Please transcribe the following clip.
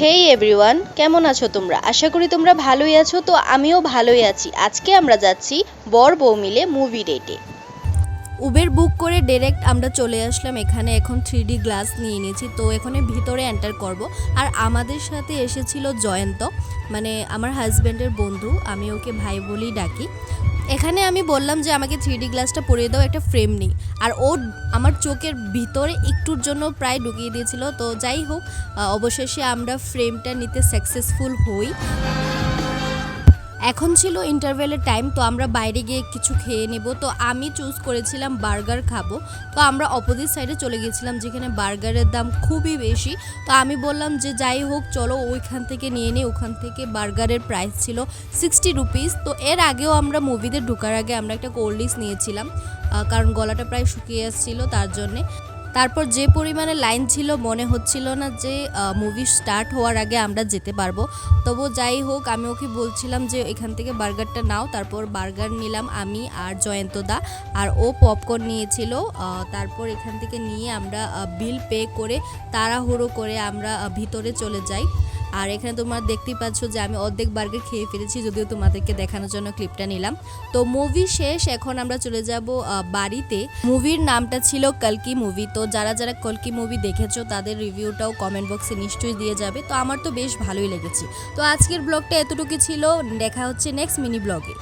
হেই everyone কেমন আছো তোমরা? আশা করি তোমরা ভালোই আছো, তো আমিও ভালোই আছি। আজকে আমরা যাচ্ছি বর বউ মিলে মুভি ডেটে উবের বুক করে ডাইরেক্ট আমরা চলে আসলাম এখানে, এখন থ্রি ডি গ্লাস নিয়ে নিয়েছি তো এখানে ভিতরে এন্টার করব। আর আমাদের সাথে এসেছিল জয়ন্ত মানে আমার হাজব্যান্ডের বন্ধু, আমি ওকে ভাই বলেই ডাকি। এখানে আমি বললাম যে আমাকে থ্রি গ্লাসটা পরিয়ে দাও, একটা ফ্রেম নেই। আর ও আমার চোখের ভিতরে একটুর জন্য প্রায় ঢুকিয়ে দিয়েছিল। তো যাই হোক অবশেষে আমরা ফ্রেমটা নিতে সাকসেসফুল হই। এখন ছিল ইন্টারভেলের টাইম তো আমরা বাইরে গিয়ে কিছু খেয়ে নেব। তো আমি চুজ করেছিলাম বার্গার খাব। তো আমরা অপোজিট সাইডে চলে গেছিলাম যেখানে বার্গারের দাম খুবই বেশি। তো আমি বললাম যে, যাই হোক, চলো ওইখান থেকে নিয়ে নিই ওখান থেকে বার্গারের প্রাইস ছিল সিক্সটি রুপিস তো এর আগেও আমরা মুভিতে ঢোকার আগে আমরা একটা কোল্ড ড্রিঙ্কস নিয়েছিলাম। কারণ গলাটা প্রায় শুকিয়ে আসছিল তার জন্যে। তারপর যে পরিমাণে লাইন ছিল, মনে হচ্ছিল না যে মুভি স্টার্ট হওয়ার আগে আমরা যেতে পারব। তবু যাই হোক, আমি ওকে বলছিলাম যে, এখান থেকে বার্গারটা নাও। তারপর বার্গার নিলাম আমি আর জয়ন্তদা আর ও পপকর্ন নিয়েছিল। তারপর এখান থেকে নিয়ে আমরা বিল পে করে তাড়াহুড়ো করে আমরা ভিতরে চলে যাই। আর এখানে তোমার দেখতেই পাচ্ছ যে আমি অর্ধেক বার্গার খেয়ে ফেলেছি, যদিও তোমাদেরকে দেখানোর জন্য ক্লিপটা নিলাম। তো মুভি শেষ, এখন আমরা চলে যাব বাড়িতে। মুভির নামটা ছিল কলকি মুভি তো যারা যারা কলকি মুভি দেখেছ, তাদের রিভিউটাও কমেন্ট বক্সে নিশ্চয়ই দিয়ে যাবে। তো আমার তো বেশ ভালোই লেগেছে। তো আজকের ব্লগটা এতটুকু ছিল। দেখা হচ্ছে নেক্সট মিনি ব্লগে